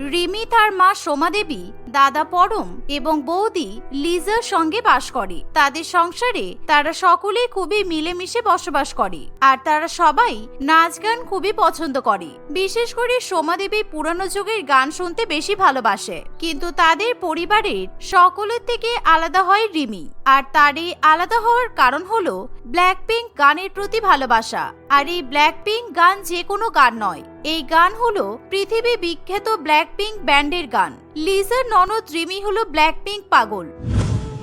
রিমি তার মা সোমাদেবী দাদা পরম এবং বৌদি লিজার সঙ্গে বাস করে। তাদের সংসারে তারা সকলে খুবই মিলেমিশে বসবাস করে আর তারা সবাই নাচ গান খুবই পছন্দ করে। বিশেষ করে সোমাদেবী পুরানো যুগের গান শুনতে বেশি ভালোবাসে। কিন্তু তাদের পরিবারের সকলের থেকে আলাদা হয় রিমি। আর তার এই আলাদা হওয়ার কারণ হলো ব্ল্যাক পিঙ্ক গানের প্রতি ভালোবাসা। আর এই ব্ল্যাক পিঙ্ক গান যে কোনো গান নয়। এই গান হলো পৃথিবী বিখ্যাত ব্ল্যাক পিঙ্ক ব্যান্ডের গান। লিজার ননদ রিমি হলো ব্ল্যাক পিঙ্ক পাগল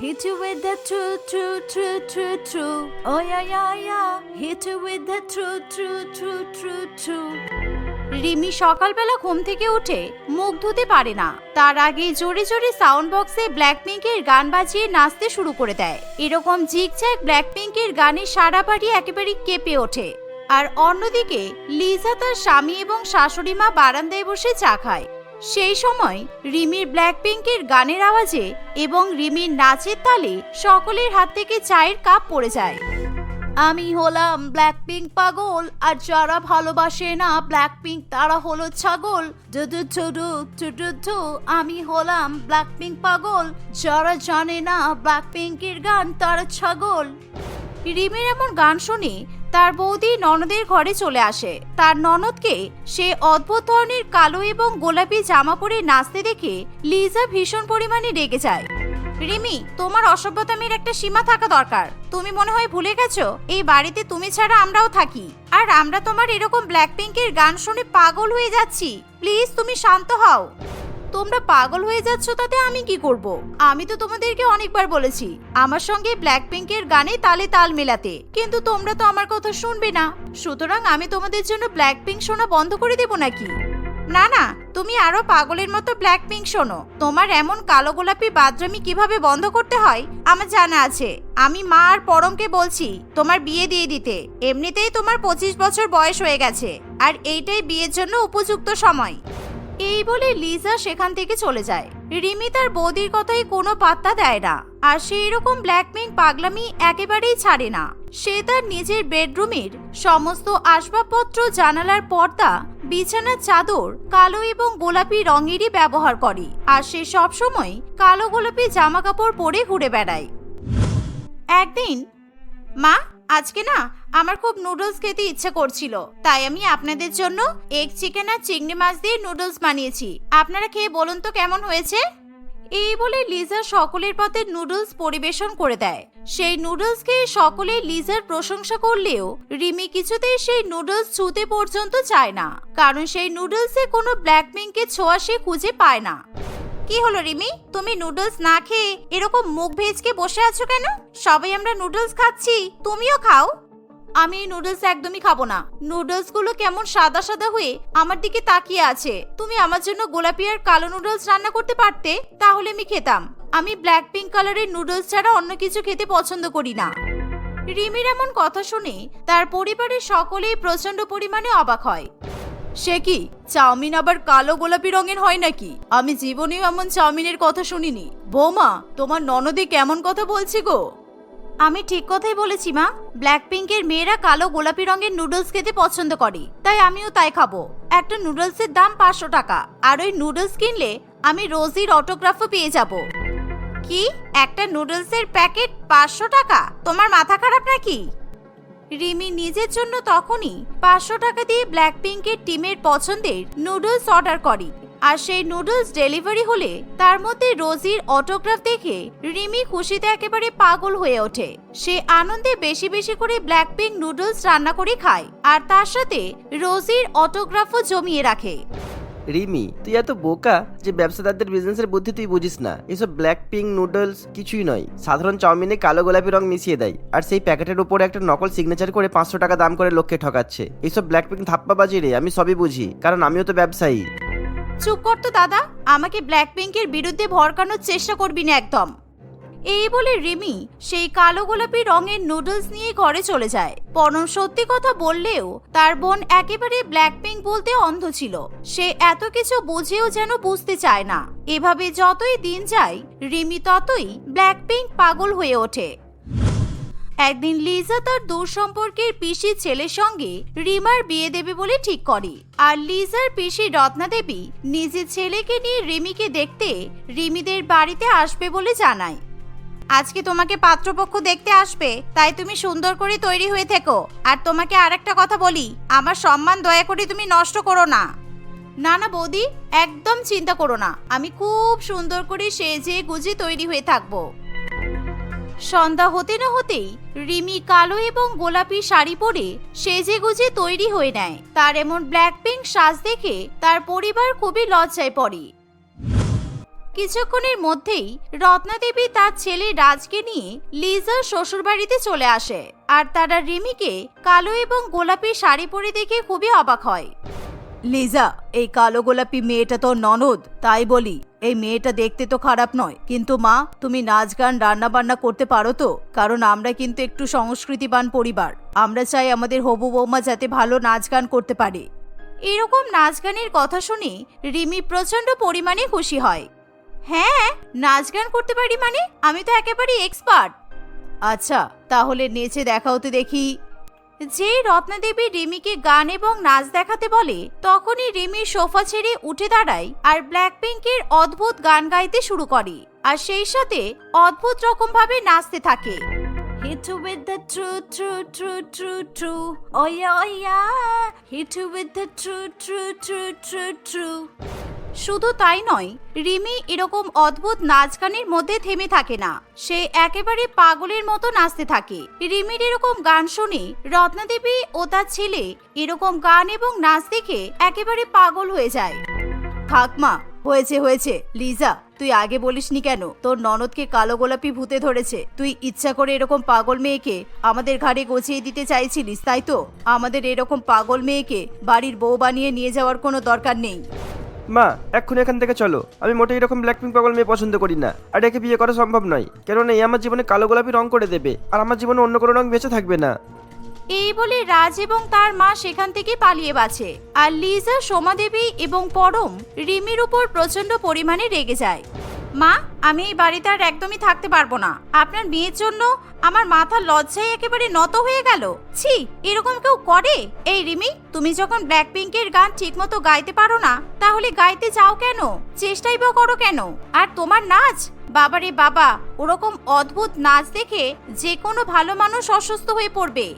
Hit you with the true, true, true, true, true. Oh yeah, yeah, yeah. Hit you with the true, true, true, true, true. Rimi সকালবেলা ঘুম থেকে উঠে মুখ ধুতে পারে না তার আগে জোরে জোরে সাউন্ড বক্সে ব্ল্যাক পিঙ্কের গান বাজিয়ে নাচতে শুরু করে দেয় এরকম ঝিকঝ্যাক ব্ল্যাক পিঙ্কের গানে সারা বাড়ি একেবারে কেঁপে ওঠে আর অন্যদিকে লিজা তার স্বামী এবং শাশুড়ি মা বারান্দায় বসে চা খায় সেই সময় রিমির ব্ল্যাক পিঙ্কের গানের আওয়াজে এবং রিমির নাচের তালে সকলের হাত থেকে চায়ের কাপ পড়ে যায় আমি হলাম ব্ল্যাক পিঙ্ক পাগল, আর যারা ভালোবাসে না ব্ল্যাক পিঙ্ক তারা হলো ছাগল। আমি হলাম ব্ল্যাক পিঙ্ক পাগল, যারা জানে না ব্ল্যাক পিঙ্কের গান তারা ছাগল রিমির এমন গান শুনে তার বৌদি ননদের ঘরে চলে আসে। তার ননদকে সে অদ্ভুত ধরনের কালো এবং গোলাপি জামা পরে নাচতে দেখে লিজা ভীষণ পরিমাণে রেগে যায়। রিমি, তোমার অসভ্যতামের একটা সীমা থাকা দরকার। তুমি মনে হয় ভুলে গেছো, এই বাড়িতে তুমি ছাড়া আমরাও থাকি। আর আমরা তোমার এরকম ব্ল্যাক পিঙ্কের গান শুনে পাগল হয়ে যাচ্ছি। প্লিজ, তুমি শান্ত হও। তোমরা পাগল হয়ে যাচ্ছ তাতে আমি কি করব? আমি তো তোমাদেরকে অনেকবার বলেছি, আমার সঙ্গে ব্ল্যাক পিঙ্কের গানে তালে তাল মেলাতে। কিন্তু তোমরা তো আমার কথা শুনবে না। সুতরাং আমি তোমাদের জন্য ব্ল্যাক পিঙ্ক শোনা বন্ধ করে দেব নাকি? না না, তুমি আরও পাগলের মতো ব্ল্যাক পিঙ্ক শোনো। তোমার এমন কালো গোলাপি বাদরামি কীভাবে বন্ধ করতে হয়? আমার জানা আছে। আমি মা আর পরমকে বলছি, তোমার বিয়ে দিয়ে দিতে। এমনিতেই তোমার পঁচিশ বছর বয়স হয়ে গেছে। আর এইটাই বিয়ের জন্য উপযুক্ত সময়। এই বলে লিজা সেখান থেকে চলে যায়। রিমি তার বৌদির কথাই কোনো পাত্তা দেয় না, আর সেই রকম ব্ল্যাকপিঙ্ক পাগলামি একেবারেই ছাড়ে না। সে তার নিজের বেডরুমের সমস্ত আসবাবপত্র, জানালার পর্দা, বিছানার চাদর, কালো এবং গোলাপি রঙেরই ব্যবহার করে, আর সে সবসময় কালো গোলাপি জামা কাপড় পরে ঘুরে বেড়ায়। একদিন, মা? আজকে না আমার খুব নুডলস খেতে ইচ্ছে করছিল। তাই আমি আপনাদের জন্য এগ চিকেন আর চিংড়ি মাছ দিয়ে নুডলস বানিয়েছি। আপনারা খেয়ে বলুন তো কেমন হয়েছে? এই বলে লিজা সকলের পথে নুডলস পরিবেশন করে দেয়। সেই নুডলস খেয়ে সকলে লিজার প্রশংসা করলেও রিমি কিছুতেই সেই নুডলস ছুতে পর্যন্ত চায় না। কারণ সেই নুডলসে কোনো ব্ল্যাক পিঙ্কের ছোঁয়া সে খুঁজে পায় না। কি হলো রিমি? তুমি নুডলস না খেয়ে এরকম মুখ ভেজকে বসে আছো কেন? সবাই আমরা নুডলস খাচ্ছি, তুমিও খাও। আমি এই নুডলস একদমই খাব না। নুডলসগুলো কেমন সাদা সাদা হয়ে আমার দিকে তাকিয়ে আছে। তুমি আমার জন্য গোলাপি আর কালো নুডলস রান্না করতে পারতে? তাহলে আমি খেতাম। আমি ব্ল্যাক পিঙ্ক কালারের নুডলস ছাড়া অন্য কিছু খেতে পছন্দ করি না। রিমির এমন কথা শুনে তার পরিবারের সকলেই প্রচণ্ড পরিমাণে অবাক হয়। সে কি চাউমিন আবার কালো গোলাপি রঙের হয় নাকি? আমি জীবনেও এমন চাউমিনের কথা শুনিনি। বৌমা, তোমার ননদে কেমন কথা বলছি গো? আমি ঠিক কথাই বলেছি মা। ব্ল্যাক পিঙ্কের মেয়েরা কালো গোলাপি রঙের নুডলস খেতে পছন্দ করে। তাই আমিও তাই খাব। একটা নুডলসের দাম পাঁচশো টাকা। আর ওই নুডলস কিনলে আমি রোজির অটোগ্রাফও পেয়ে যাব। কি? একটা নুডলসের প্যাকেট পাঁচশো টাকা? তোমার মাথা খারাপ নাকি? রিমি নিজের জন্য তখনই পাঁচশো টাকা দিয়ে ব্ল্যাক পিঙ্কের টিমের পছন্দের নুডলস অর্ডার করে। আর সেই নুডলস ডেলিভারি হলে তার মধ্যে রোজির অটোগ্রাফ দেখে রিমি খুশিতে একেবারে পাগল হয়ে ওঠে। সে আনন্দে বেশি বেশি করে ব্ল্যাক পিঙ্ক নুডলস রান্না করে খায় আর তার সাথে রোজির অটোগ্রাফও জমিয়ে রাখে। রিমি, তুই এত বোকা যে ব্যবসাদারদের বিজনেসের বুদ্ধি তুই বুঝিস না। এসব ব্ল্যাক পিঙ্ক নুডলস কিছুই নয়। সাধারণ চাউমিনে কালো গোলাপি রং মিশিয়ে দেয়, আর সেই প্যাকেটের উপরে একটা নকল সিগনেচার করে পাঁচশো টাকা দাম করে লোককে ঠকাচ্ছে। এইসব ব্ল্যাক পিঙ্ক ধাপ্পাবাজি রে, আমি সবই বুঝি, কারণ আমিও তো ব্যবসায়ী। চুপ কর তো দাদা, আমাকে ব্ল্যাক পিঙ্কের বিরুদ্ধে ভরকানোর চেষ্টা করবি না একদম। এই বলে রিমি সেই কালো গোলাপি রঙের নুডলস নিয়ে ঘরে চলে যায়। পরম সত্যি কথা বললেও তার বোন একেবারে ব্ল্যাক পিঙ্ক বলতে অন্ধ ছিল। সে এত কিছু বুঝেও যেন বুঝতে চায় না। এভাবে যতই দিন যায়, রিমি ততই ব্ল্যাক পিঙ্ক পাগল হয়ে ওঠে। একদিন লিজা তার দূর সম্পর্কের পিসির ছেলের সঙ্গে রিমার বিয়ে দেবে বলে ঠিক করে। আর লিজার পিসি রত্না দেবী নিজের ছেলেকে নিয়ে রিমিকে দেখতে রিমিদের বাড়িতে আসবে বলে জানায়। আজকে তোমাকে পাত্রপক্ষ দেখতে আসবে? তাই তুমি সুন্দর করে তৈরি হয়ে থেকো। আর তোমাকে আরেকটা কথা বলি, আমার সম্মান দয়া করে তুমি নষ্ট করো না। না না, বৌদি, একদম চিন্তা করো না। আমি খুব সুন্দর করে সেজে গুজে তৈরি হয়ে থাকব। সন্ধ্যা হতে না হতেই রিমি কালো এবং গোলাপি শাড়ি পরে সেজে গুজে তৈরি হয়ে নেয়। তার এমন ব্ল্যাক পিঙ্ক সাজ দেখে তার পরিবার খুবই লজ্জায় পড়ে। কিছুক্ষণের মধ্যেই রত্নাদেবী তার ছেলে রাজকে নিয়ে লিজার শ্বশুরবাড়িতে চলে আসে আর তারা রিমিকে কালো এবং গোলাপি শাড়ি পরে দেখে খুবই অবাক হয়। লিজা এই কালো গোলাপি মেয়েটা তো ননদ তাই বলি এই মেয়েটা দেখতে তো খারাপ নয়। কিন্তু মা তুমি নাচ গান রান্না বান্না করতে পারো তো? কারণ আমরা কিন্তু একটু সংস্কৃতিবান পরিবার। আমরা চাই আমাদের হবু বৌমা যাতে ভালো নাচ গান করতে পারে। এরকম নাচ গানের কথা শুনে রিমি প্রচণ্ড পরিমাণে খুশি হয়। হ্যাঁ নাচ গান করতে পারি মানে আমি তো একেবারে এক্সপার্ট আচ্ছা তাহলে নেচে দেখাও তো দেখি যে রত্নাদেবী রিমিকে গান এবং নাচ দেখাতে বলে তখনই রিমি সোফা ছেড়ে উঠে দাঁড়ায় আর ব্ল্যাক পিঙ্কের অদ্ভুত গান গাইতে শুরু করে আর সেই সাথে অদ্ভুত রকম ভাবে নাচতে থাকে Hit you with the true, true, true, true, true. Oh yeah, oh yeah. Hit you with the true, true, true, true, true. শুধু তাই নয়, রিমি এরকম অদ্ভুত নাচ গানের মধ্যে থেমে থাকে না। সে একেবারে পাগলের মতো নাচতে থাকে। রিমির এরকম গান শুনে রত্নাদেবী ও তার ছেলে এরকম গান এবং নাচ দেখে একেবারে পাগল হয়ে যায়। থাক মা, হয়েছে হয়েছে। লিজা, তুই আগে বলিসনি কেন? তোর ননদকে কালো গোলাপি ভূতে ধরেছে। তুই ইচ্ছা করে এরকম পাগল মেয়েকে আমাদের ঘাড়ে গছিয়ে দিতে চাইছিলিস, তাই তো? আমাদের এরকম পাগল মেয়েকে বাড়ির বউ বানিয়ে নিয়ে যাওয়ার কোনো দরকার নেই। মা এখন এখান থেকে চলো। আমি মোটে এরকম ব্ল্যাক পিঙ্ক পাগল মেয়ে পছন্দ করি না। আর একে বিয়ে করা সম্ভব নয়। কেননা এই আমার জীবনে কালো গোলাপি রং করে দেবে। আর আমার জীবনে অন্য কোনো রং বেঁচে থাকবে না। এই বলে রাজ এবং তার মা সেখান থেকে পালিয়ে বাঁচে। আর লিজা, সোমাদেবী এবং পরম রিমির উপর প্রচণ্ড পরিমাণে রেগে যায়। মা, আমি এই বাড়িতে আর একদমই থাকতে পারব না। আপনার মেয়ের জন্য আমার মাথা লজ্জায় একেবারে নত হয়ে গেল। ছি, এরকম কেউ করে? এই রিমি, তুমি যখন ব্ল্যাক পিঙ্কের গান ঠিকমতো গাইতে পারো না, তাহলে গাইতে যাও কেন? চেষ্টাই বা করো কেন? আর তোমার নাচ? বাবারে বাবা, ওরকম অদ্ভুত নাচ দেখে যে কোনো ভালো মানুষ অসুস্থ হয়ে পড়বে।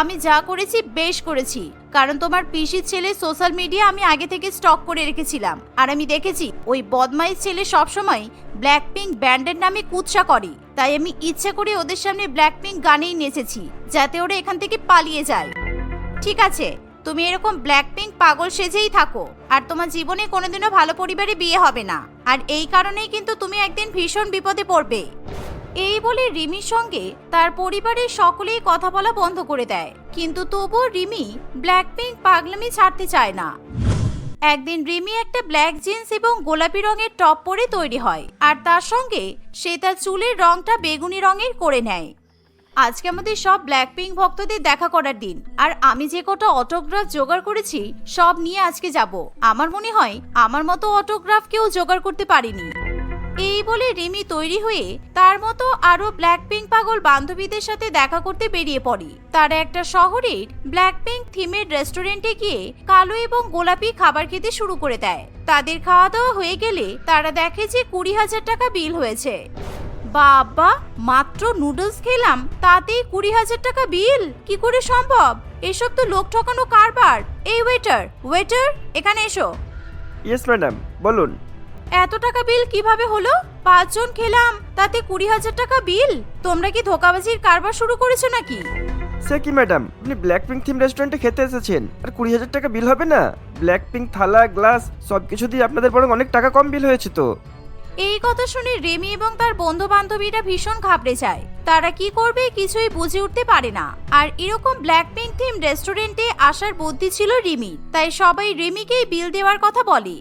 আমি যা করেছি, বেশ করেছি। কারণ তোমার পিসির ছেলে সোশ্যাল মিডিয়া আমি আগে থেকে স্টক করে রেখেছিলাম। আর আমি দেখেছি, ওই বদমাইশ ছেলে সবসময় ব্ল্যাক পিঙ্ক ব্যান্ডের নামে কুৎসা করে। তাই আমি ইচ্ছা করে ওদের সামনে ব্ল্যাক পিঙ্ক গানেই নেচেছি, যাতে ওরা এখান থেকে পালিয়ে যায়। ঠিক আছে, তুমি এরকম ব্ল্যাক পিঙ্ক পাগল সেজেই থাকো। আর তোমার জীবনে কোনোদিনও ভালো পরিবারে বিয়ে হবে না। আর এই কারণেই কিন্তু তুমি একদিন ভীষণ বিপদে পড়বে। এই বলে রিমির সঙ্গে তার পরিবারের সকলেই কথা বলা বন্ধ করে দেয়। কিন্তু তবুও রিমি ব্ল্যাক পিঙ্ক পাগলামি ছাড়তে চায় না। একদিন রিমি একটা ব্ল্যাক জিন্স এবং গোলাপি রঙের টপ পরে তৈরি হয় আর তার সঙ্গে সে তার চুলের রংটা বেগুনি রঙের করে নেয়। আজকে আমাদের সব ব্ল্যাক পিঙ্ক ভক্তদের দেখা করার দিন আর আমি যে কটা অটোগ্রাফ জোগাড় করেছি, সব নিয়ে আজকে যাব। আমার মনে হয় আমার মতো অটোগ্রাফ কেউ জোগাড় করতে পারিনি। এই বলে রিমি তৈরি হয়ে তার মতো আরও ব্ল্যাক পিঙ্ক পাগল বান্ধবীদের সাথে দেখা করতে বেরিয়ে পড়ে। তারা একটা শহরের ব্ল্যাক পিঙ্ক থিমের রেস্টুরেন্টে গিয়ে কালো এবং গোলাপি খাবার খেতে শুরু করে দেয়। তাদের খাওয়া দাওয়া হয়ে গেলে তারা দেখে যে কুড়ি হাজার টাকা বিল হয়েছে। বাবা, মাত্র নুডলস খেলাম, তাতেই কুড়ি হাজার টাকা বিল? কি করে সম্ভব? এসব তো লোক ঠকানো কারবার। এই, ওয়েটার ওয়েটার, এখানে এসো। ইয়েস, ম্যাডাম, বলুন। এত টাকা বিল কীভাবে হলো? পাঁচজন খেলাম তাতে কুড়ি হাজার টাকা বিল? তোমরা কি ধোকাবাজির কারবার শুরু করেছ নাকি? সে কি ম্যাডাম? আপনি ব্ল্যাক পিঙ্ক থিম রেস্টুরেন্টে খেতে এসেছেন। আর কুড়ি হাজার টাকা বিল হবে না? ব্ল্যাক পিঙ্ক থালা গ্লাস সব কিছু দিয়ে আপনাদের বরং অনেক টাকা কম বিল হয়েছে তো। এই কথা শুনে রেমি এবং তার বন্ধু বান্ধবীরা ভীষণ ঘাবড়ে যায়। তারা কি করবে কিছুই বুঝে উঠতে পারে না। আর এরকম ব্ল্যাক পিঙ্ক থিম রেস্টুরেন্টে আসার বুদ্ধি ছিল রিমি তাই সবাই রিমিকেই বিল দেওয়ার কথা বলে।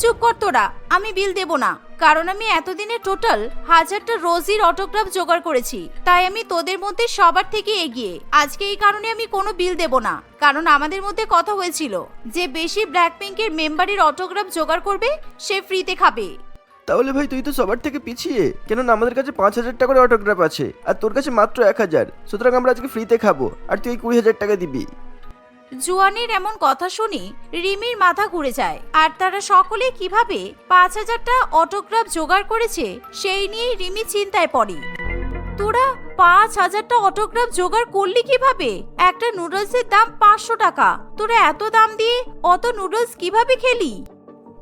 চুপ কর তোরা, আমি বিল দেব না। কারণ আমি এতদিনে টোটাল হাজারটা রোজির অটোগ্রাফ জোগাড় করেছি, তাই আমি তোদের মধ্যে সবার থেকে এগিয়ে। আজকে এই কারণে আমি কোনো বিল দেব না, কারণ আমাদের মধ্যে কথা হয়েছিল যে বেশি ব্ল্যাক পিঙ্কের মেম্বারের অটোগ্রাফ জোগাড় করবে, সে ফ্রিতে খাবে। তাহলে ভাই, তুই তো সবার থেকে পিছিয়ে, কেননা আমাদের কাছে পাঁচ হাজার টাকার অটোগ্রাফ আছে, আর তোর কাছে মাত্র এক হাজার, সুতরাং আমরা আজকে ফ্রিতে খাব, আর তুই কুড়ি হাজার টাকা দিবি। জুয়ানির এমন কথা শুনে রিমির মাথা ঘুরে যায়। আর তারা সকলে কীভাবে পাঁচ হাজারটা অটোগ্রাফ জোগাড় করেছে, সেই নিয়ে রিমি চিন্তায় পড়ে। তোরা পাঁচ হাজারটা অটোগ্রাফ জোগাড় করলি কীভাবে? একটা নুডলসের দাম পাঁচশো টাকা। তোরা এত দাম দিয়ে অত নুডলস কীভাবে খেলি?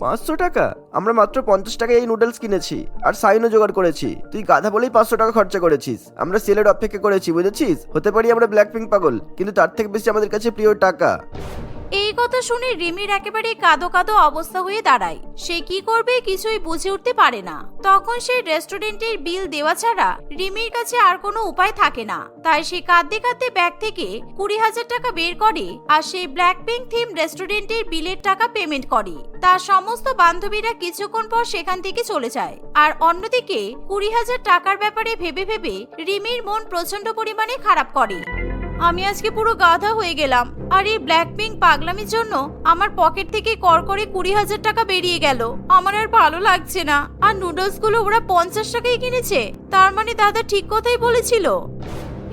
পাঁচশো টাকা? আমরা মাত্র পঞ্চাশ টাকায় এই নুডলস কিনেছি। আর সাইনও জোগাড় করেছি। তুই গাধা বলেই পাঁচশো টাকা খরচা করেছিস। আমরা সেলের অপেক্ষা করেছি, বুঝেছিস? হতে পারি আমরা ব্ল্যাক পিঙ্ক পাগল, কিন্তু তার থেকে বেশি আমাদের কাছে প্রিয় টাকা। এই কথা শুনে রিমির একেবারে কাদো কাদো অবস্থা হয়ে দাঁড়ায়। সে কি করবে কিছুই বুঝে উঠতে পারে না। তখন সেই রেস্টুরেন্টের বিল দেওয়া ছাড়া রিমির কাছে আর কোনো উপায় থাকে না। তাই সে কাঁদতে কাঁদতে ব্যাগ থেকে কুড়ি হাজার টাকা বের করে আর সেই ব্ল্যাক পিঙ্ক থিম রেস্টুরেন্টের বিলের টাকা পেমেন্ট করে। তার সমস্ত বান্ধবীরা কিছুক্ষণ পর সেখান থেকে চলে যায়। আর অন্যদিকে কুড়ি হাজার টাকার ব্যাপারে ভেবে ভেবে রিমির মন প্রচণ্ড পরিমাণে খারাপ করে। আমি আজকে পুরো গাধা হয়ে গেলাম, আর এই ব্ল্যাক পিঙ্ক পাগলামির জন্য আমার পকেট থেকে কর করে কুড়ি হাজার টাকা বেরিয়ে গেল। আমার আর ভালো লাগছে না। আর নুডলসগুলো ওরা পঞ্চাশ টাকায় কিনেছে। তার মানে দাদা ঠিক কথাই বলেছিল।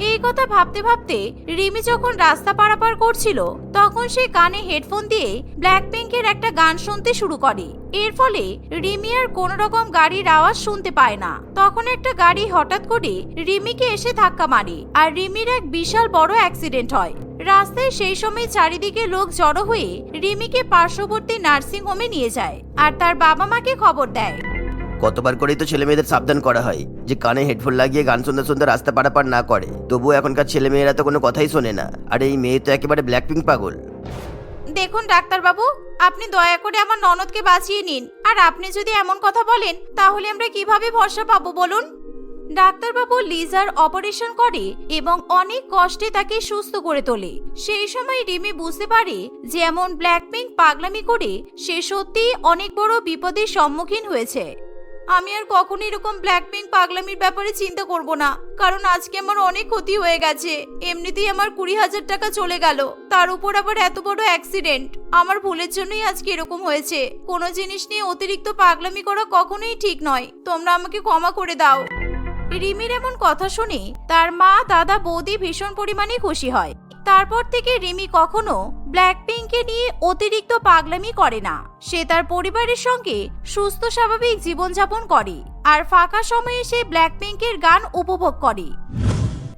এই কথা ভাবতে ভাবতে রিমি যখন রাস্তা পারাপার করছিল, তখন সে কানে হেডফোন দিয়ে ব্ল্যাক পিঙ্কের একটা গান শুনতে শুরু করে। এর ফলে রিমি আর কোন রকম গাড়ির আওয়াজ শুনতে পায় না। তখন একটা গাড়ি হঠাৎ করে রিমিকে এসে ধাক্কা মারে আর রিমির এক বিশাল বড় অ্যাক্সিডেন্ট হয়। রাস্তায় সেই সময় চারিদিকে লোক জড়ো হয়ে রিমিকে পার্শ্ববর্তী নার্সিং হোমে নিয়ে যায় আর তার বাবা মাকে খবর দেয়। কতবার করেই তো ছেলে মেয়েদের সাবধান করা হয়, যে কানে হেডফোন লাগিয়ে গান শুনতে শুনতে রাস্তা পারাপার না করে। তবুও এখনকার ছেলে মেয়েরা তো কোনো কথাই শোনে না, আর এই মেয়ে তো একেবারে ব্ল্যাক পিঙ্ক পাগল। দেখুন, ডাক্তারবাবু, আপনি দয়া করে আমার ননদকে বাঁচিয়ে নিন, আর আপনি যদি এমন কথা বলেন, তাহলে আমরা কীভাবে ভরসা পাবো বলুন? ডাক্তারবাবু লিজার অপারেশন করে এবং অনেক কষ্টে তাকে সুস্থ করে তোলে। সেই সময় রিমি বুঝতে পারে যে এমন ব্ল্যাক পিঙ্ক পাগলামি করে সে সত্যিই অনেক বড় বিপদের সম্মুখীন হয়েছে। আমি আর কখনো এরকম ব্ল্যাক পিঙ্ক পাগলামির ব্যাপারে চিন্তা করব না, কারণ আজকে আমার অনেক ক্ষতি হয়ে গেছে। এমনিতেই আমার কুড়ি হাজার টাকা চলে গেল, তার উপর আবার এত বড় অ্যাক্সিডেন্ট আমার ভুলের জন্যই আজকে এরকম হয়েছে। কোনো জিনিস নিয়ে অতিরিক্ত পাগলামি করা কখনোই ঠিক নয়। তোমরা আমাকে ক্ষমা করে দাও। রিমির এমন কথা শুনে তার মা, দাদা, বৌদি ভীষণ পরিমাণে খুশি হয়। তারপর থেকে রিমি কখনো ব্ল্যাক পিঙ্ককে নিয়ে অতিরিক্ত পাগলামি করে না। সে তার পরিবারের সঙ্গে সুস্থ, স্বাভাবিক জীবনযাপন করে আর ফাঁকা সময়ে সে ব্ল্যাক পিঙ্কের গান উপভোগ করে।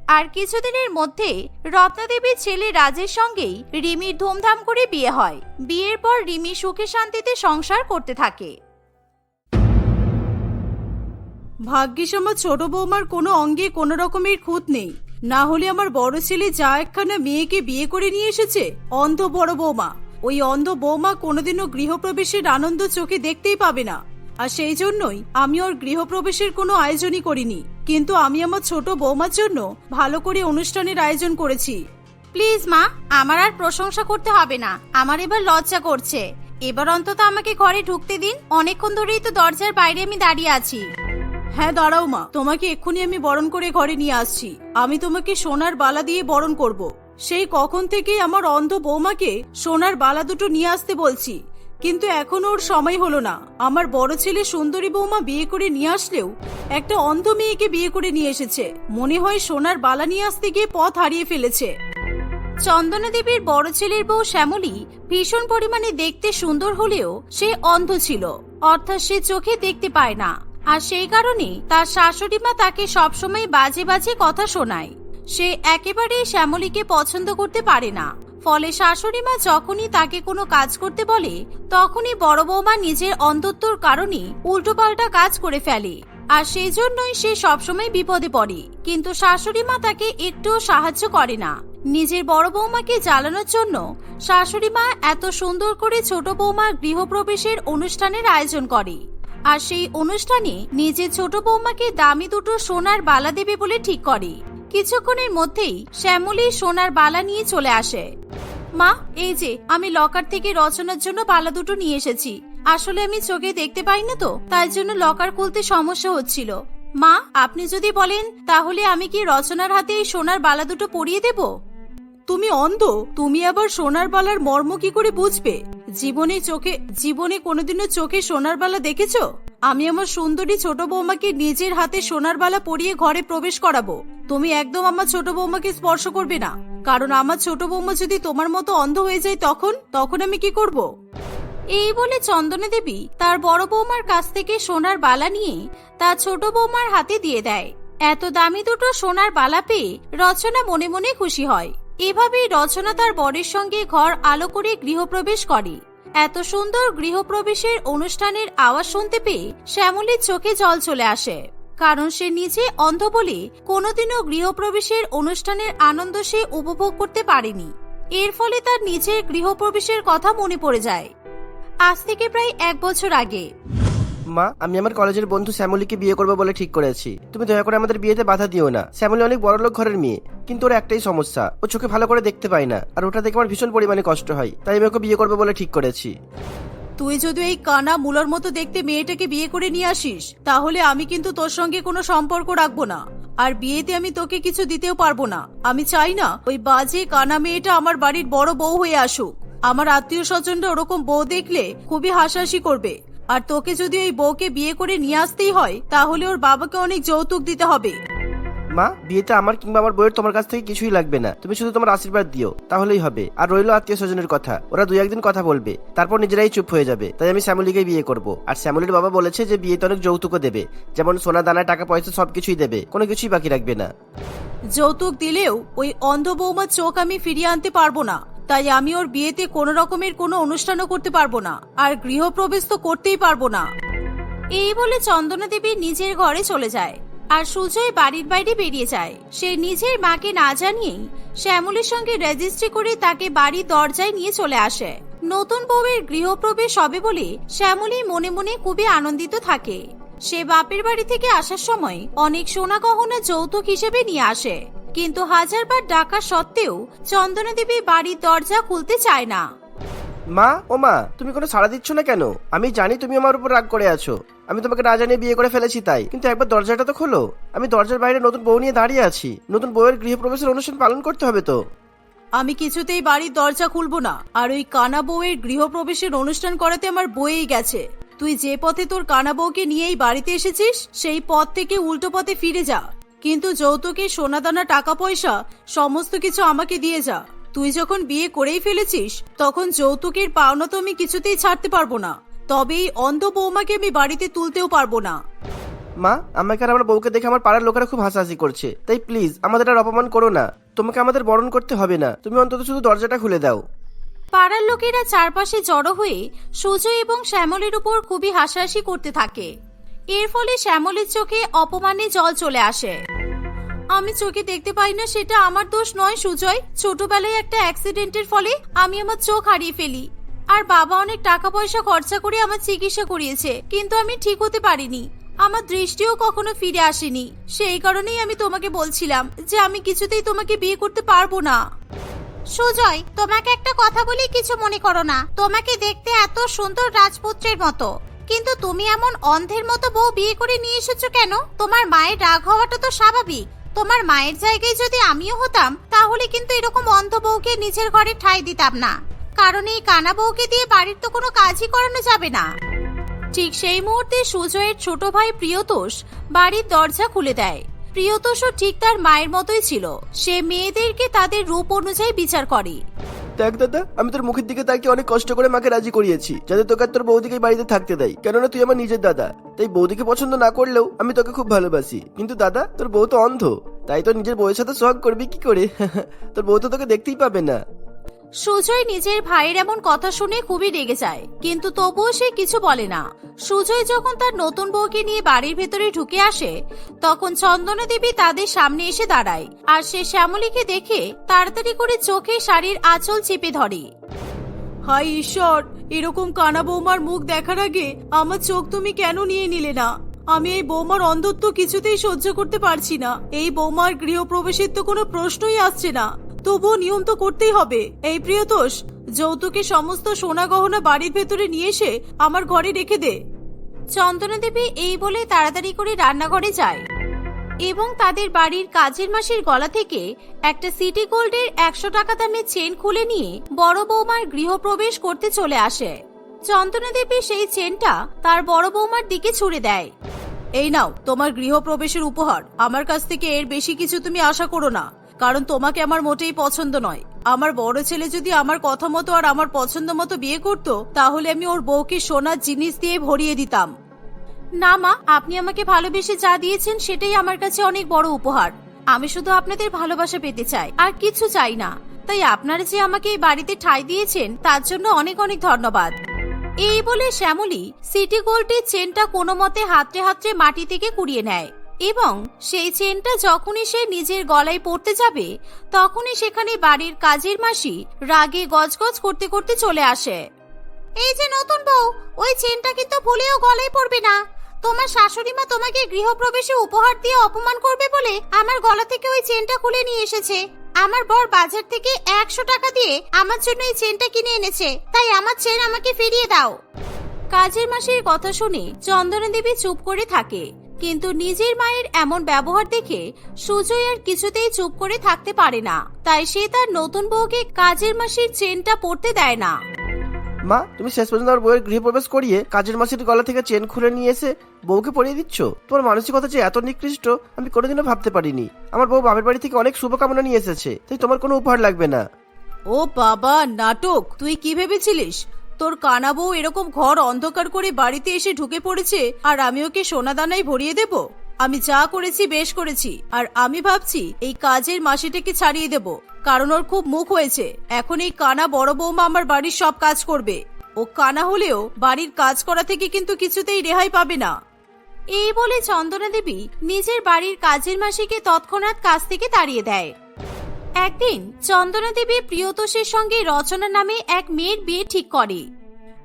আর কিছুদিনের মধ্যে রত্নাদেবীর ছেলে রাজের সঙ্গেই রিমির ধুমধাম করে বিয়ে হয়। বিয়ের পর রিমি সুখে শান্তিতে সংসার করতে থাকে। ভাগ্যিস আমার ছোট বৌমার কোনো অঙ্গে কোনো রকমের খুঁত নেই। না হলে আমার বড় ছেলে যা একখানা মেয়েকে বিয়ে করে নিয়ে এসেছে, অন্ধ বড় বৌমা। ওই অন্ধ বৌমা কোনোদিনও গৃহপ্রবেশের আনন্দ চোখে দেখতেই পাবে না। আর সেই জন্যই আমি ওর গৃহপ্রবেশের কোনো আয়োজনই করিনি। কিন্তু আমি আমার ছোট বৌমার জন্য ভালো করে অনুষ্ঠানের আয়োজন করেছি। প্লিজ মা, আমার আর প্রশংসা করতে হবে না। আমার এবার লজ্জা করছে। এবার অন্তত আমাকে ঘরে ঢুকতে দিন। অনেকক্ষণ ধরেই তো দরজার বাইরে আমি দাঁড়িয়ে আছি। হ্যাঁ দাঁড়াও মা। তোমাকে এক্ষুনি আমি বরণ করে ঘরে নিয়ে আসছি। আমি তোমাকে সোনার বালা দিয়ে বরণ করব। সেই কখন থেকেই আমার অন্ধ বৌমাকে সোনার বালা দুটো নিয়ে আসতে বলছি। কিন্তু এখনও ওর সময় হলো না। আমার বড় ছেলে সুন্দরী বৌমা বিয়ে করে নিয়ে আসলেও একটা অন্ধ মেয়েকে বিয়ে করে নিয়ে এসেছে। মনে হয় সোনার বালা নিয়ে আসতে গিয়ে পথ হারিয়ে ফেলেছে। চন্দনা দেবীর বড় ছেলের বউ শ্যামলী ভীষণ পরিমাণে দেখতে সুন্দর হলেও সে অন্ধ ছিল। অর্থাৎ সে চোখে দেখতে পায় না। আর সেই কারণে তার শাশুড়ি মা তাকে সবসময় বাজে বাজে কথা শোনায়। সে একেবারে শ্যামলীকে পছন্দ করতে পারে না। ফলে শাশুড়ি মা যখনই তাকে কোনো কাজ করতে বলে, তখনই বড় বৌমা নিজের অন্ধত্বর কারণে উল্টোপাল্টা কাজ করে ফেলে। আর সেই জন্যই সে সবসময় বিপদে পড়ে। কিন্তু শাশুড়ি মা তাকে একটুও সাহায্য করে না। নিজের বড় বৌমাকে জ্বালানোর জন্য শাশুড়ি মা এত সুন্দর করে ছোট বৌমার গৃহপ্রবেশের অনুষ্ঠানের আয়োজন করে। আর সেই অনুষ্ঠানে নিজের ছোট বৌমাকে দামি দুটো সোনার বালা দেবে বলে ঠিক করে। কিছুক্ষণের মধ্যেই শ্যামলী সোনার বালা নিয়ে চলে আসে। মা, এই যে, আমি লকার থেকে রচনার জন্য বালা দুটো নিয়ে এসেছি। আসলে আমি চোখে দেখতে পাই না তো, তাই জন্য লকার খুলতে সমস্যা হচ্ছিল। মা, আপনি যদি বলেন, তাহলে আমি কি রচনার হাতে এই সোনার বালা দুটো পরিয়ে দেব? তুমি অন্ধ, তুমি আবার সোনার বালার মর্ম কি করে বুঝবে? জীবনে চোখে, জীবনে কোনোদিনও চোখে সোনার বালা দেখেছ? আমি আমার সুন্দরী ছোট বৌমাকে নিজের হাতে সোনার বালা পরিয়ে ঘরে প্রবেশ করাবো। তুমি একদম আমার ছোট বৌমাকে স্পর্শ করবে না। কারণ আমার ছোট বৌমা যদি তোমার মতো অন্ধ হয়ে যায় তখন তখন আমি কি করব? এই বলে চন্দনা দেবী তার বড় বৌমার কাছ থেকে সোনার বালা নিয়ে তার ছোট বৌমার হাতে দিয়ে দেয়। এত দামি দুটো সোনার বালা পেয়ে রচনা মনে মনে খুশি হয়। এভাবেই রচনা তার বরের সঙ্গে ঘর আলো করে গৃহপ্রবেশ করে। এত সুন্দর গৃহপ্রবেশের অনুষ্ঠানের আওয়াজ শুনতে পেয়ে শ্যামলীর চোখে জল চলে আসে। কারণ সে নিজে অন্ধ বলে কোনোদিনও গৃহপ্রবেশের অনুষ্ঠানের আনন্দ সে উপভোগ করতে পারেনি। এর ফলে তার নিজের গৃহপ্রবেশের কথা মনে পড়ে যায়। আজ থেকে প্রায় এক বছর আগে। মা, আমি আমার কলেজের বন্ধু শ্যামলীকে বিয়ে করব বলে ঠিক করেছি। তুমি দয়া করে আমাদের বিয়েতে বাধা দিও না। শ্যামলী অনেক বড় লোক ঘরের মেয়ে, কিন্তু ওর একটাই সমস্যা, ও চোখে ভালো করে দেখতে পায় না, আর ওটা দেখে আমার ভীষণ পরিমাণে কষ্ট হয়, তাই আমি ওকে বিয়ে করব বলে ঠিক করেছি। তুই যদি এই কানা মুলার মতো দেখতে মেয়েটাকে বিয়ে করে নিয়ে আসিস, তাহলে আমি কিন্তু তোর সঙ্গে কোনো সম্পর্ক রাখব না। আর বিয়েতে আমি তোকে কিছু দিতেও পারব না। আমি চাই না ওই বাজে কানা মেয়েটা আমার বাড়ির বড় বউ হয়ে আসুক। আমার আত্মীয় স্বজনরা ওরকম বউ দেখলে খুবই হাসাহাসি করবে। আর তোকে যদি ওই বউকে বিয়ে করে নিয়ে আসতেই হয় তাহলে ওর বাবাকে অনেক যৌতুক দিতে হবে। মা বিয়েতে আমার কিংবা আমার বইয়ের তোমার কাছ থেকে কিছুই লাগবে না। তুমি শুধু তোমার আশীর্বাদ দিও তাহলেই হবে। আর রইল আত্মীয় স্বজনের কথা। ওরা দুই একদিন কথা বলবে। তারপর নিজেরাই চুপ হয়ে যাবে। তাই আমি শ্যামলীকে বিয়ে করব। আর শ্যামলির বাবা বলেছে যে বিয়েতে অনেক যৌতুকও দেবে। যেমন সোনা দানা টাকা পয়সা সবকিছুই দেবে। কোনো কিছুই বাকি রাখবে না। যৌতুক দিলেও ওই অন্ধ বৌমার চোখ আমি ফিরিয়ে আনতে পারব না। তাই আমি ওর বিয়েতে কোনো রকমের কোনো অনুষ্ঠানও করতে পারব না, আর গৃহপ্রবেশ তো করতেই পারব না। এই বলে চন্দনা দেবী নিজের ঘরে চলে যায়, আর সুজয় বাড়ির বাইরে বেরিয়ে যায়। সে নিজের মাকে না জানিয়েই শ্যামলের সঙ্গে রেজিস্ট্রি করে তাকে বাড়ির দরজায় নিয়ে চলে আসে। নতুন বউয়ের গৃহপ্রবেশ হবে বলে শ্যামলী মনে মনে খুবই আনন্দিত থাকে। সে বাপের বাড়ি থেকে আসার সময় অনেক সোনা গহনা যৌতুক হিসেবে নিয়ে আসে। কিন্তু হাজারবার ডাকা সত্ত্বেও চন্দনা দেবী বাড়ির দরজা খুলতে চায় না। মা ও মা তুমি কোনো সাড়া দিচ্ছ না কেন? আমি জানি তুমি আমার উপর রাগ করে আছো। আমি তোমাকে না জানিয়ে বিয়ে করে ফেলেছি তাই। কিন্তু একবার দরজাটা তো খোলো। আমি দরজার বাইরে নতুন বউ নিয়ে দাঁড়িয়ে আছি। নতুন বউয়ের গৃহপ্রবেশের অনুষ্ঠান পালন করতে হবে তো। আমি কিছুতেই বাড়ির দরজা খুলবো না। আর ওই কানা বউয়ের গৃহপ্রবেশের অনুষ্ঠান করাতে আমার বয়েই গেছে। তুই যে পথে তোর কানা বউকে নিয়েই বাড়িতে এসেছিস, সেই পথ থেকে উল্টো পথে ফিরে যা। কিন্তু যৌতুকে, সোনাদানা টাকা পয়সা সমস্ত কিছু আমাকে দিয়ে যা। তুই যখন বিয়ে করেই ফেলেছিস, তখন যৌতুকের পাওনা তো আমি কিছুতেই ছাড়তে পারব না। তবে এই অন্ধ বৌমাকে আমি বাড়িতে তুলতেও পারব না। মা, আমাকে আর আমার বউকে দেখে আমার পাড়ার লোকেরা খুব হাসাহাসি করছে। তাই প্লিজ আমাদের আর অপমান করো না। তোমাকে আমাদের বরণ করতে হবে না। তুমি অন্তত শুধু দরজাটা খুলে দাও। পাড়ার লোকেরা চারপাশে জড়ো হয়ে সুজয় এবং শ্যামলের উপর খুবই হাসাহাসি করতে থাকে। এর ফলে শ্যামলের চোখে অপমানে জল চলে আসে। আমি চোখে দেখতে পাই না, সেটা আমার দোষ নয় সুজয়। ছোটবেলায় একটা অ্যাক্সিডেন্টের ফলে আমি আমার চোখ হারিয়ে ফেলি। আর বাবা অনেক টাকা পয়সা খরচা করে আমার চিকিৎসা করিয়েছে, কিন্তু আমি ঠিক হতে পারিনি। আমার দৃষ্টিও কখনো ফিরে আসেনি। সেই কারণেই আমি তোমাকে বলছিলাম যে আমি কিছুতেই তোমাকে বিয়ে করতে পারব না। সুজয়, তোমাকে একটা কথা বলি, কিছু মনে করো না। তোমাকে দেখতে এত সুন্দর রাজপুত্রের মতো। কিন্তু তুমি এমন অন্ধের মতো বউ বিয়ে করে নিয়ে এসেছ কেন? তোমার মায়ের রাগ হওয়াটা তো স্বাভাবিক। তোমার মায়ের জায়গায় যদি আমিও হতাম, তাহলে কিন্তু এরকম অন্ধ বউকে নিজের ঘরে ঠাঁই দিতাম না। কারণ এই কানা বউকে দিয়ে বাড়ির তো কোনো কাজই করানো যাবে না। ঠিক সেই মুহূর্তে সুজয়ের ছোট ভাই প্রিয়তোষ বাড়ির দরজা খুলে দেয়। প্রিয়তোষও ঠিক তার মায়ের মতোই ছিল। সে মেয়েদেরকে তাদের রূপ অনুযায়ী বিচার করে। দেখ দাদা, আমি তোর মুখের দিকে তাকিয়ে অনেক কষ্ট করে মাকে রাজি করিয়েছি, যাতে তোকে আর তোর বৌদিকে বাড়িতে থাকতে দেয়। কেননা তুই আমার নিজের দাদা। তাই বৌদিকে পছন্দ না করলেও আমি তোকে খুব ভালোবাসি। কিন্তু দাদা, তোর বউ তো অন্ধ। তাই তোর নিজের বউয়ের সাথে সোহাগ করবি কি করে? তোর বউ তো তোকে দেখতেই পাবে না। সুজয় নিজের ভাইয়ের এমন কথা শুনে খুবই রেগে যায়, কিন্তু তবুও সে কিছু বলে না। সুজয় যখন তার নতুন বউকে নিয়ে বাড়ির ভেতরে ঢুকে আসে, তখন চন্দনা দেবী তাদের সামনে এসে দাঁড়ায়, আর সে শ্যামলীকে দেখে তাড়াতাড়ি করে চোখে শাড়ির আঁচল চেপে ধরে। হাই ঈশ্বর, এরকম কানা বৌমার মুখ দেখার আগে আমার চোখ তুমি কেন নিয়ে নিলে না? আমি এই বৌমার অন্ধত্ব কিছুতেই সহ্য করতে পারছি না। এই বৌমার গৃহপ্রবেশের তো কোনো প্রশ্নই আসছে না। তবুও নিয়ম তো করতেই হবে। এই প্রিয়তোষ, যৌতুকে সমস্ত সোনা গহনা বাড়ির ভেতরে নিয়ে এসে আমার ঘরে রেখে দে। চন্দনা দেবী এই বলে তাড়াতাড়ি করে রান্নাঘরে যায় এবং তাদের বাড়ির কাজের মাসির গলা থেকে একটা সিটি গোল্ডের একশো টাকা দামের চেন খুলে নিয়ে বড় বৌমার গৃহপ্রবেশ করতে চলে আসে। চন্দনা দেবী সেই চেনটা তার বড় বৌমার দিকে ছুড়ে দেয়। এই নাও, তোমার গৃহপ্রবেশের উপহার। আমার কাছ থেকে এর বেশি কিছু তুমি আশা করো না। কারণ তোমাকে আমার মোটেই পছন্দ নয়। আমার বড় ছেলে যদি আমার কথা মতো আর আমার পছন্দ মতো বিয়ে করত, তাহলে আমি ওর বউকে সোনার জিনিস দিয়ে ভরিয়ে দিতাম। না মা, আপনি আমাকে ভালোবেসে যা দিয়েছেন সেটাই আমার কাছে অনেক বড় উপহার। আমি শুধু আপনাদের ভালোবাসা পেতে চাই, আর কিছু চাই না। তাই আপনারা যে আমাকে এই বাড়িতে ঠাঁই দিয়েছেন, তার জন্য অনেক অনেক ধন্যবাদ। এই বলে শ্যামলী সিটি গোল্ডের চেনটা কোনো মতে হাতড়ে হাতড়ে মাটি থেকে কুড়িয়ে নেয়। এবং সেই চেনটা যখনই সে নিজের গলায় পড়তে যাবে, তখনই সেখানে বাড়ির কাজের মাসি রাগে গজগজ করতে করতে চলে আসে। এই যে নতুন বউ, ওই চেনটা কিন্তু ভুলেও গলায় পড়বে না। তোমার শাশুড়ি মা তোমাকে গৃহপ্রবেশে উপহার দিয়ে অপমান করবে বলে আমার গলা থেকে ওই চেনটা খুলে নিয়ে এসেছে। আমার বর বাজার থেকে একশো টাকা দিয়ে আমার জন্য এই চেনটা কিনে এনেছে। তাই আমার চেন আমাকে ফিরিয়ে দাও। কাজের মাসির কথা শুনে চন্দনা দেবী চুপ করে থাকে। কিন্তু নিজের মায়ের এমন ব্যবহার দেখে সুজয় আর কিছুতেই চুপ করে থাকতে পারে না। তাই সে তার নতুন বউকে কাজের মাসির চেনটা পড়তে দেয় না। মা তুমি শেষ পর্যন্ত আমার বউয়ের গৃহপ্রবেশ করিয়ে কাজের মাসির গলা থেকে চেন খুলে নিয়ে এসে বউকে পরিয়ে দিচ্ছ? তোমার মানসিকতা যে এত নিকৃষ্ট আমি কোনোদিনও ভাবতে পারিনি। আমার বউ বাপের বাড়ি থেকে অনেক শুভকামনা নিয়ে এসেছে তাই তোমার কোনো উপহার লাগবে না। ও বাবা নাটক! তুই কি ভেবেছিলিস? তোর কানা বউ এরকম ঘর অন্ধকার করে বাড়িতে এসে ঢুকে পড়েছে, আর আমি ওকে সোনা দানায় ভরিয়ে দেব? আমি যা করেছি বেশ করেছি, আর আমি ভাবছি এই কাজের মাসিটাকে ছাড়িয়ে দেব, কারণ ওর খুব মুখ হয়েছে। এখন এই কানা বড় বৌমা আমার বাড়ির সব কাজ করবে। ও কানা হলেও বাড়ির কাজ করা থেকে কিন্তু কিছুতেই রেহাই পাবে না। এই বলে চন্দনা দেবী নিজের বাড়ির কাজের মাসিকে তৎক্ষণাৎ কাজ থেকে তাড়িয়ে দেয়। একদিন চন্দনা দেবী প্রিয়তোষের সঙ্গে রচনা নামে এক মেয়ের বিয়ে ঠিক করে।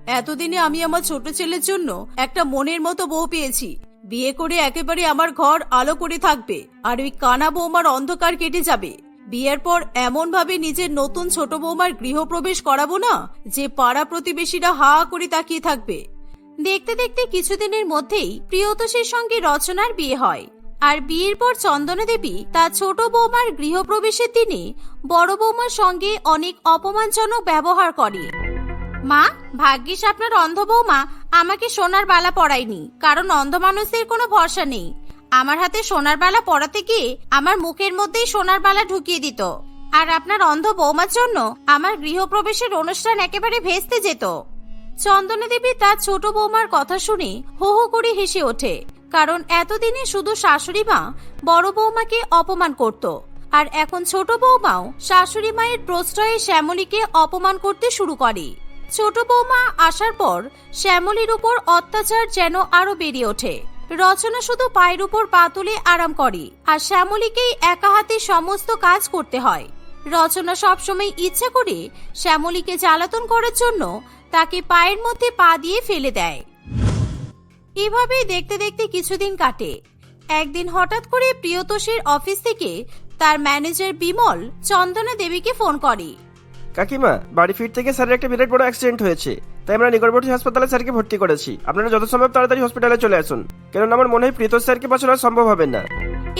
এতদিনে আমি আমার ছোট ছেলের জন্য একটা মনের মতো বউ পেয়েছি। বিয়ে করে একেবারে আমার ঘর আলো করে থাকবে আর ওই কানা বৌমার অন্ধকার কেটে যাবে। বিয়ের পর এমন ভাবে নিজের নতুন ছোট বৌমার গৃহপ্রবেশ করাবো না, যে পাড়া প্রতিবেশীরা হা করে তাকিয়ে থাকবে। দেখতে দেখতে কিছুদিনের মধ্যেই প্রিয়তোষের সঙ্গে রচনার বিয়ে হয়। আর বিয়ের পর চন্দনা দেবী তার ছোট বৌমার গৃহপ্রবেশের দিনে বড় বৌমার সঙ্গে অনেক অপমানজনক ব্যবহার করে। মা, ভাগ্যিস আপনার অন্ধ বৌমা আমাকে সোনার বালা পড়ায়নি কারণ অন্ধ মানুষদের কোনো ভরসা নেই। আমার হাতে সোনার বালা পড়াতে গিয়ে আমার মুখের মধ্যেই সোনার বালা ঢুকিয়ে দিত। আর আপনার অন্ধ বৌমার জন্য আমার গৃহপ্রবেশের অনুষ্ঠান একেবারে ভেস্তে যেত। চন্দনা দেবী তার ছোট বৌমার কথা শুনে হো হো করে হেসে ওঠে। কারণ এতদিনে শুধু শাশুড়ি মা বড় বৌমাকে অপমান করত। আর এখন ছোট বৌমাও শাশুড়ি মায়ের প্রশ্রয়ে শ্যামলীকে অপমান করতে শুরু করে। ছোট বৌমা আসার পর শ্যামলীর উপর অত্যাচার যেন আরও বেড়ে ওঠে। রচনা শুধু পায়ের উপর পা তুলে আরাম করে, আর শ্যামলীকেই একা হাতে সমস্ত কাজ করতে হয়। রচনা সবসময় ইচ্ছা করে শ্যামলীকে জ্বালাতন করার জন্য তাকে পায়ের মধ্যে পা দিয়ে ফেলে দেয়। এভাবেই দেখতে দেখতে কিছুদিন কাটে। একদিন হঠাৎ করে প্রিয়তোষের অফিস থেকে তার ম্যানেজার বিমল চন্দনা দেবীকে ফোন করে। কাকিমা বাড়ি ফিরতে গিয়ে স্যারের একটা বিরাট বড় অ্যাক্সিডেন্ট হয়েছে। তাই আমরা নিকটবর্তী হাসপাতালে স্যারকে ভর্তি করেছি। আপনারা যত সম্ভব তাড়াতাড়ি হসপিটালে চলে আসুন। কেননা আমার মনে হয় প্রীত স্যারকে বাঁচানো সম্ভব হবে না।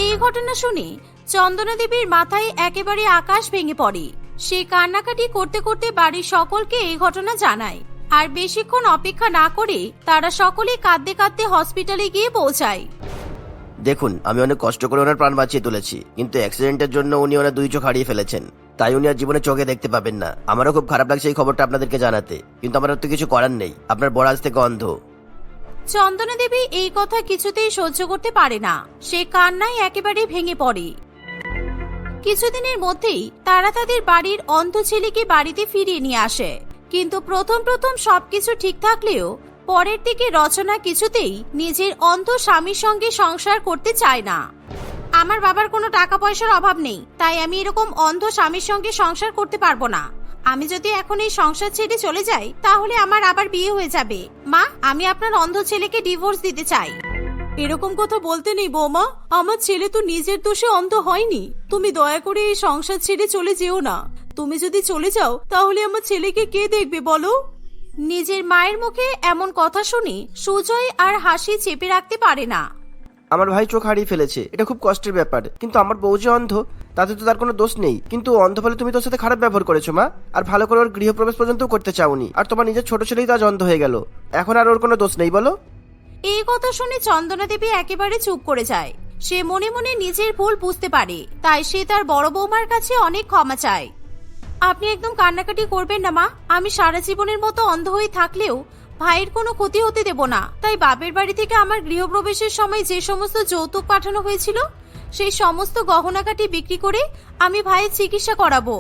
এই ঘটনা শুনে চন্দনা দেবীর মাথায় একেবারে আকাশ ভেঙে পড়ে। সে কান্নাকাটি করতে করতে বাড়ির সকলকে এই ঘটনা জানায়। আর বেশিক্ষণ অপেক্ষা না করে তারা সকলে কাঁদতে কাঁদতে হসপিটালে গিয়ে পৌঁছায়। দেখুন আমি অনেক কষ্ট করে ওনার প্রাণ বাঁচিয়ে তুলেছি কিন্তু অ্যাক্সিডেন্টের জন্য উনি ওনার দুই চোখ হারিয়ে ফেলেছেন। তাই উনি আর জীবনে চোখে দেখতে পাবেন না। আমারও খুব খারাপ লাগছে এই খবরটা আপনাদেরকে জানাতে কিন্তু আমার তো কিছু করার নেই। আপনার বড় আজ থেকে অন্ধ। চন্দনা দেবী এই কথা কিছুতেই সহ্য করতে পারে না। সে কান্নায় একেবারে ভেঙে পড়ে। কিছুদিনের মধ্যেই তারা তাদের বাড়ির অন্ধ ছেলেকে বাড়িতে ফিরিয়ে নিয়ে আসে। কিন্তু প্রথম প্রথম সবকিছু ঠিক থাকলেও পরের দিকে রচনা কিছুতেই নিজের অন্ধ স্বামীর সঙ্গে সংসার করতে চায় না। আমার বাবার কোনো টাকা পয়সার অভাব নেই, তাই আমি এরকম অন্ধ স্বামীর সঙ্গে সংসার করতে পারব না। আমি যদি এখন এই সংসার ছেড়ে চলে যাই, তাহলে আমার আবার বিয়ে হয়ে যাবে। মা, আমি আপনার অন্ধ ছেলেকে ডিভোর্স দিতে চাই। এরকম কথা বলতে নেই বৌমা, আমার ছেলে তো নিজের দোষে অন্ধ হয়নি। তুমি দয়া করে এই সংসার ছেড়ে চলে যেও না। তুমি যদি চলে যাও তাহলে আমার ছেলেকে কে দেখবে বলো? নিজের মায়ের মুখে এমন কথা শুনে সুজয় আর হাসি চেপে রাখতে পারে না। আমার ভাই চোখ হারিয়ে ফেলেছে। এটা খুব কষ্টের ব্যাপার। কিন্তু আমার বউ যে অন্ধ তাতে তো তার কোনো দোষ নেই। কিন্তু অন্ধ বলে তুমি তোর সাথে খারাপ ব্যবহার করেছ মা। আর ভালো করে ওর গৃহপ্রবেশ পর্যন্ত করতে চাওনি। আর তোমার নিজের ছোট ছেলেই তো আজ অন্ধ হয়ে গেল। এখন আর ওর কোনো দোষ নেই বলো? এই কথা শুনে চন্দনা দেবী একেবারে চুপ করে যায়। সে মনে মনে নিজের ভুল বুঝতে পারে। তাই সে তার বড় বৌমার কাছে অনেক ক্ষমা চায়। আপনি একদম কান্নাকাটি করবেন না, মা। আমি সারা জীবনের মতো অন্ধ হয়ে থাকলেও ভাইয়ের কোনো ক্ষতি হতে দেব না। তাই বাপের বাড়ি থেকে আমার গৃহপ্রবেশের সময় যে সমস্ত যৌতুক পাঠানো হয়েছিল, সেই সমস্ত গহনাকাটি বিক্রি করে আমি ভাইয়ের চিকিৎসা করাবো।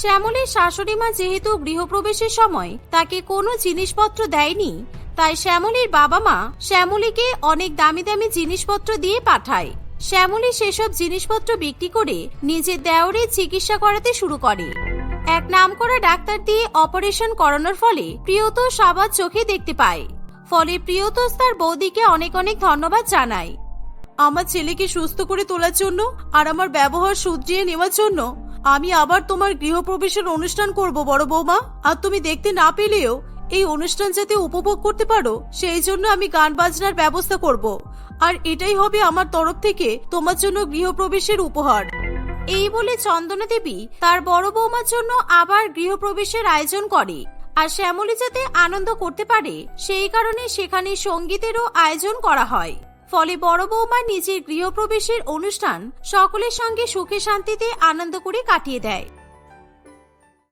শ্যামলের শাশুড়ি মা যেহেতু গৃহপ্রবেশের সময় তাকে কোনো জিনিসপত্র দেয়নি, তাই শ্যামলীর বাবা মা শ্যামলীকে অনেক দামি দামি জিনিসপত্র দিয়ে পাঠায়। শ্যামলী সেসব জিনিসপত্র বিক্রি করে নিজের দেওরের চিকিৎসা করাতে শুরু করে। এক নাম নামকরা ডাক্তার দিয়ে অপারেশন করানোর ফলে প্রিয়তোষ আবার চোখে দেখতে পায়। ফলে প্রিয়তোষ তার বৌদিকে অনেক অনেক ধন্যবাদ জানায়। আমার ছেলেকে সুস্থ করে তোলার জন্য আর আমার ব্যবহার শুধরিয়ে নেওয়ার জন্য আমি আবার তোমার গৃহপ্রবেশের অনুষ্ঠান করব, বড় বৌমা। আর তুমি দেখতে না পেলেও এই অনুষ্ঠান যাতে উপভোগ করতে পারো, সেই জন্য আমি গান বাজনার ব্যবস্থা করব। আর এটাই হবে আমার তরফ থেকে তোমার জন্য গৃহপ্রবেশের উপহার। এই বলে চন্দনা দেবী তার বড় বৌমার জন্য আবার গৃহপ্রবেশের আয়োজন করে। আর শ্যামলী যাতে আনন্দ করতে পারে, সেই কারণে সেখানে সঙ্গীতেরও আয়োজন করা হয়। ফলে বড় বৌমা নিজের গৃহপ্রবেশের অনুষ্ঠান সকলের সঙ্গে সুখে শান্তিতে আনন্দ করে কাটিয়ে দেয়।